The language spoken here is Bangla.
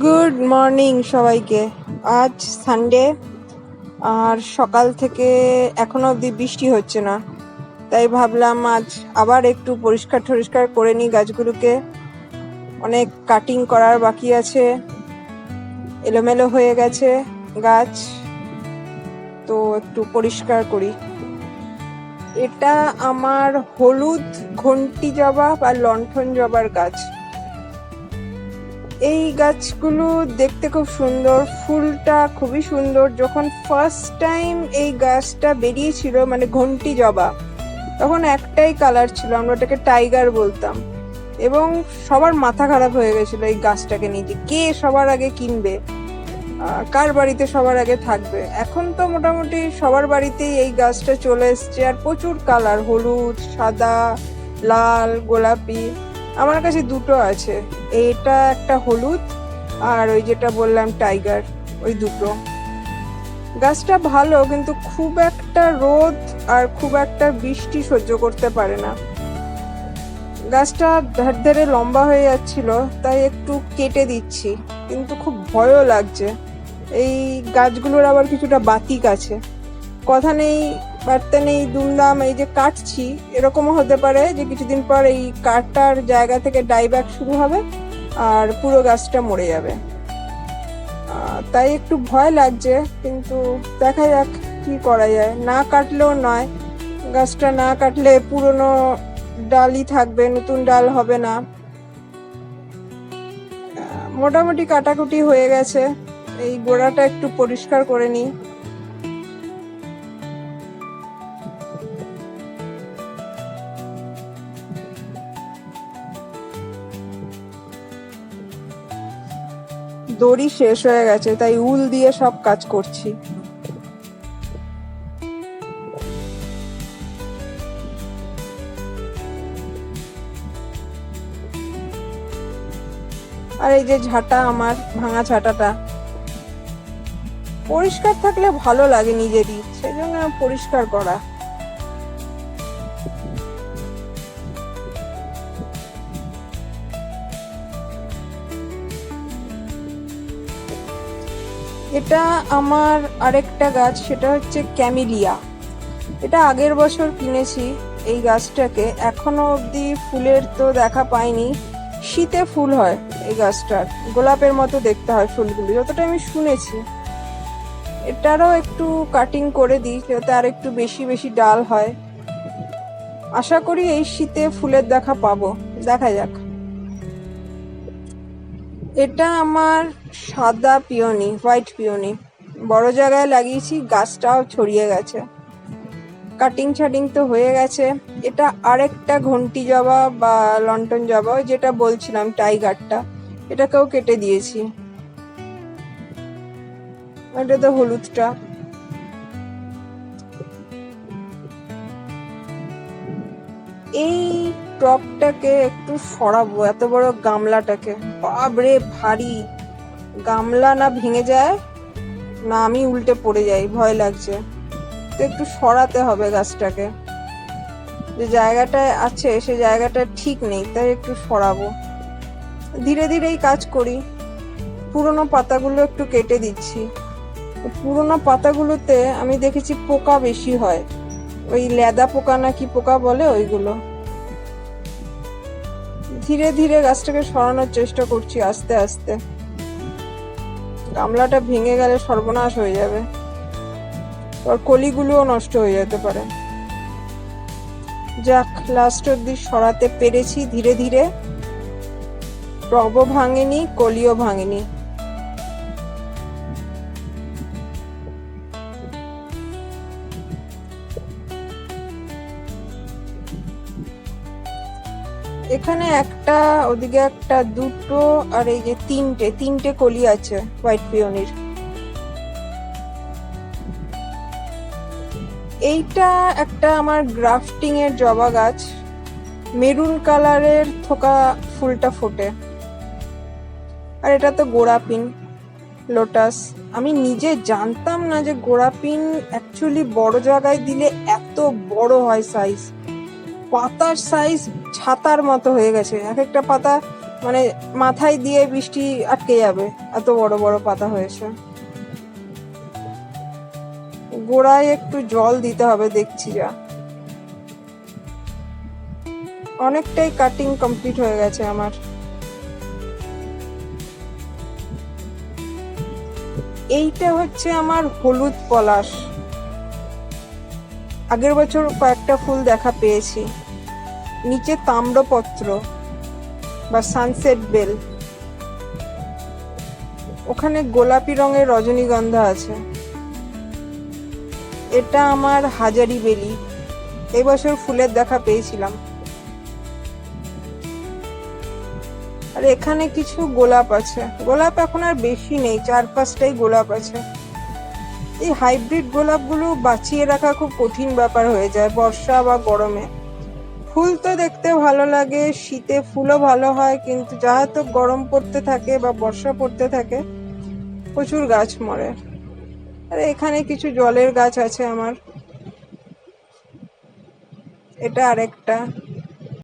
গুড মর্নিং সবাইকে। আজ সানডে আর সকাল থেকে এখনও অবধি বৃষ্টি হচ্ছে না। তাই ভাবলাম আজ আবার একটু পরিষ্কার টরিষ্কার করে নিই গাছগুলোকে। অনেক কাটিং করার বাকি আছে। এলোমেলো হয়ে গেছে গাছ। তো একটু পরিষ্কার করি। এটা আমার হলুদ ঘন্টি জবা বা লণ্ঠন জবার গাছ। এই গাছগুলো দেখতে খুব সুন্দর। ফুলটা খুবই সুন্দর। যখন ফার্স্ট টাইম এই গাছটা বেরিয়েছিল মানে ঘন্টি জবা, তখন একটাই কালার ছিল, আমরা ওটাকে টাইগার বলতাম। এবং সবার মাথা খারাপ হয়ে গেছিল এই গাছটাকে নিয়ে কে সবার আগে কিনবে? কার বাড়িতে সবার আগে থাকবে? এখন তো মোটামুটি সবার বাড়িতেই এই গাছটা চলে এসছে। আর প্রচুর কালার হলুদ, সাদা, লাল, গোলাপি। আমার কাছে দুটো আছে। এইটা একটা হলুদ আর ওই যেটা বললাম টাইগার, ওই দুটো। গাছটা ভালো, কিন্তু খুব একটা রোদ আর খুব একটা বৃষ্টি সহ্য করতে পারে না। গাছটা ধার ধারে লম্বা হয়ে যাচ্ছিল, তাই একটু কেটে দিচ্ছি, কিন্তু খুব ভয়ও লাগছে। এই গাছগুলোর আবার কিছুটা বাতিক আছে। কথা নেই বার্তা নেই দুমদাম এই যে কাটছি, এরকমও হতে পারে যে কিছুদিন পর এই কাটার জায়গা থেকে ডাইব্যাক শুরু হবে আর পুরো গাছটা মরে যাবে। তাই একটু ভয় লাগছে, কিন্তু দেখা যাক কি করা যায়। না কাটলেও নয়, গাছটা না কাটলে পুরনো ডালই থাকবে, নতুন ডাল হবে না। মোটামুটি কাটাকুটি হয়ে গেছে, এই গোড়াটা একটু পরিষ্কার করে নিই। দড়ি শেষ হয়ে গেছে, তাই উল দিয়ে সব কাজ করছি। আর এই যে ঝাঁটা, আমার ভাঙা ঝাঁটাটা। পরিষ্কার থাকলে ভালো লাগে নিজেরই সেই জন্য পরিষ্কার করা। এটা আমার আরেকটা গাছ, সেটা হচ্ছে ক্যামিলিয়া। এটা আগের বছর কিনেছি এই গাছটাকে, এখনও অবধি ফুলের তো দেখা পাইনি। শীতে ফুল হয় এই গাছটার, গোলাপের মতো দেখতে হয় ফুলগুলো, যতটা আমি শুনেছি। এটারও একটু কাটিং করে দিই, যাতে আর একটু বেশি বেশি ডাল হয়। আশা করি এই শীতে ফুলের দেখা পাবো। দেখা যাক। এটা আমার সাদা পিওনি, হোয়াইট পিওনি। বড় জায়গায় লাগিয়েছি, গাছটাও ছড়িয়ে গেছে। কাটিং ছাটিং তো হয়ে গেছে। এটা আরেকটা ঘন্টি জবা বা লন্ঠন জবা যেটা বলছিলাম টাইগারটা। এটাকেও কেটে দিয়েছি। এটা তো হলুদটা। এই টপটাকে একটু সরাবো, এত বড় গামলাটাকে। বাবরে ভারী। গামলা না ভেঙে যায়, না আমি উল্টে পড়ে যাই, ভয় লাগছে। তো একটু সরাতে হবে গাছটাকে। যে জায়গাটায় আছে, সে জায়গাটা ঠিক নেই, তাই একটু সরাবো। ধীরে ধীরেই কাজ করি। পুরোনো পাতাগুলো একটু কেটে দিচ্ছি। পুরোনো পাতাগুলোতে আমি দেখেছি পোকা বেশি হয়। ওই লেদা পোকা না কি পোকা বলে ওইগুলো। ধীরে ধীরে গাছটাকে সরানোর চেষ্টা করছি আস্তে আস্তে। গামলাটা ভেঙে গেলে সর্বনাশ হয়ে যাবে। আর কলিগুলোও নষ্ট হয়ে যেতে পারে। যাক লাস্ট অব্দি সরাতে পেরেছি ধীরে ধীরে। প্রব ভাঙেনি, কলিও ভাঙেনি। এখানে একটা, ওদিকে একটা, দুটো, আর এই যে তিনটে তিনটে কলি আছে হোয়াইট পিওনির এইটা একটা আমার গ্রাফটিং এর জবা গাছ। মেরুন কালারের থোকা ফুলটা ফোটে। আর এটা তো গোড়াপিন, লোটাস। আমি নিজে জানতাম না যে গোড়াপিন অ্যাকচুয়ালি বড় জায়গায় দিলে এত বড় হয় সাইজ পাতার সাইজ ছাতার মতো হয়ে গেছে। এক একটা পাতা মানে মাথায় দিয়ে বৃষ্টি আটকে যাবে, এত বড় বড় পাতা হয়েছে। গোড়ায় একটু জল দিতে হবে, দেখছি যা। অনেকটাই কাটিং কমপ্লিট হয়ে গেছে আমার। এইটা হচ্ছে আমার হলুদ পলাশ। আগের বছর কয়েকটা ফুল দেখা পেয়েছি। নিচে তাম্রপত্র বা সানসেট বেল ওখানে গোলাপি রঙের রজনীগন্ধা আছে। এটা আমার হাজারি বেলি। এবছর ফুলের দেখা পেয়েছিলাম। আর এখানে কিছু গোলাপ আছে। গোলাপ এখন আর বেশি নেই চার পাঁচটাই গোলাপ আছে। এই হাইব্রিড গোলাপগুলো বাঁচিয়ে রাখা খুব কঠিন ব্যাপার হয়ে যায় বর্ষা বা গরমে। ফুল তো দেখতে ভালো লাগে, শীতে ফুলও ভালো হয়, কিন্তু যাহাতো গরম পড়তে থাকে বা বর্ষা পড়তে থাকে, প্রচুর গাছ মরে। আর এখানে কিছু জলের গাছ আছে আমার। এটা আরেকটা।